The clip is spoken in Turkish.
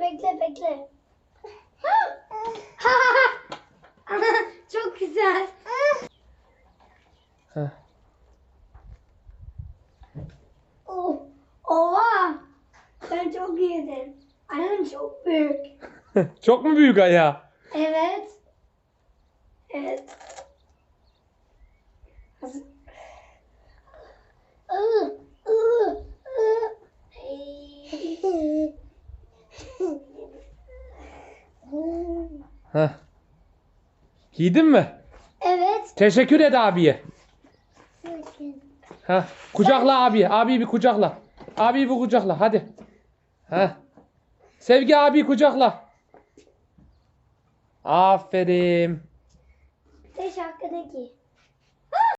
Bekle bekle. Çok güzel. Heh. Oh, oha. Sen çok iyiydin. Ayağın çok büyük. Çok mu büyük ayağı? Evet. Evet. Hazır. Heh. Giydin mi? Evet. Teşekkür et abiye. Ha, kucakla abi. Abi bir kucakla. Abi bir kucakla hadi. Ha. Sevgi abi kucakla. Aferin. Beş hakkındaki.